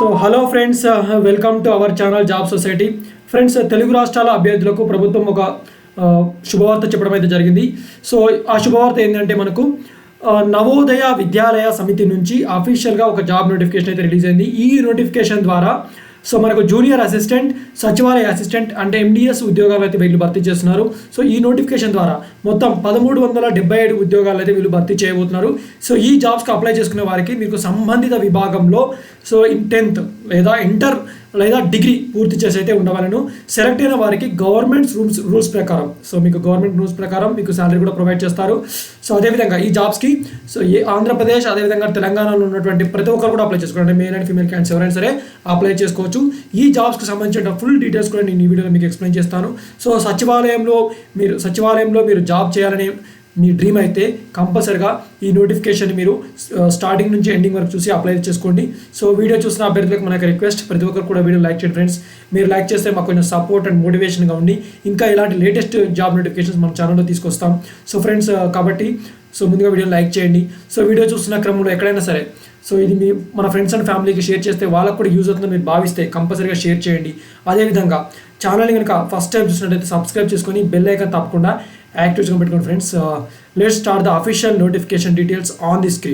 So hello friends welcome to our channel job society friends Telugu రాష్ట్రాల అభ్యర్థులకు ప్రభుత్వం ఒక uh, శుభవార్త చెప్పడం అయితే జరిగింది. సో ఆ శుభవార్త ఏంటంటే మనకు uh, నవోదయ విద్యాలయ సమితి నుంచి అఫీషియల్గా ఒక జాబ్ నోటిఫికేషన్ అయితే రిలీజ్ అయింది. ఈ నోటిఫికేషన్ ద్వారా సో మనకు జూనియర్ అసిస్టెంట్ సచివాలయ అసిస్టెంట్ అంటే ఎండిఎస్ ఉద్యోగాలు అయితే వీళ్ళు భర్తీ చేస్తున్నారు. సో ఈ నోటిఫికేషన్ ద్వారా మొత్తం పదమూడు వందల డెబ్బై ఏడు ఉద్యోగాలు అయితే వీళ్ళు భర్తీ చేయబోతున్నారు. సో ఈ జాబ్స్కి అప్లై చేసుకునే వారికి మీకు సంబంధిత విభాగంలో సో ఇన్ టెన్త్ లేదా ఇంటర్ లేదా డిగ్రీ పూర్తి చేసి అయితే ఉండవాలను. సెలెక్ట్ అయిన వారికి గవర్నమెంట్ రూల్స్ రూల్స్ ప్రకారం. సో మీకు గవర్నమెంట్ రూల్స్ ప్రకారం మీకు శాలరీ కూడా ప్రొవైడ్ చేస్తారు. సో అదేవిధంగా ఈ జాబ్స్కి సో ఏ ఆంధ్రప్రదేశ్ అదేవిధంగా తెలంగాణలో ఉన్నటువంటి ప్రతి ఒక్కరు కూడా అప్లై చేసుకోండి. మేల్ అండ్ ఫీమేల్ క్యాండిడేట్స్ ఎవరైనా సరే అప్లై చేసుకోవచ్చు. ఈ జాబ్స్కి సంబంధించిన ఫుల్ డీటెయిల్స్ కూడా నేను ఈ వీడియోలో మీకు ఎక్స్ప్లెయిన్ చేస్తాను. సో సచివాలయంలో మీరు సచివాలయంలో మీరు జాబ్ చేయాలని మీ డ్రీమ్ అయితే కంపల్సరిగా ఈ నోటిఫికేషన్ మీరు స్టార్టింగ్ నుంచి ఎండింగ్ వరకు చూసి అప్లై చేసుకోండి. సో వీడియో చూసిన అభ్యర్థులకు మనకి రిక్వెస్ట్ ప్రతి ఒక్కరు కూడా వీడియో లైక్ చేయండి ఫ్రెండ్స్ మీరు లైక్ చేస్తే మాకు కొంచెం సపోర్ట్ అండ్ మోటివేషన్గా ఉండి ఇంకా ఇలాంటి లేటెస్ట్ జాబ్ నోటిఫికేషన్స్ మన ఛానల్లో తీసుకొస్తాం. సో ఫ్రెండ్స్ కాబట్టి సో ముందుగా వీడియో లైక్ చేయండి. సో వీడియో చూస్తున్న క్రమంలో ఎక్కడైనా సరే సో ఇది మీ మన ఫ్రెండ్స్ అండ్ ఫ్యామిలీకి షేర్ చేస్తే వాళ్ళకు కూడా యూజ్ అవుతుందని మీరు భావిస్తే కంపల్సరీగా షేర్ చేయండి. అదేవిధంగా ఛానల్ని కనుక ఫస్ట్ టైం చూసినట్టయితే సబ్స్క్రైబ్ చేసుకొని బెల్ ఐకాన్ తప్పకుండా Act which conference friends. Uh, let's start the official notification details on the screen.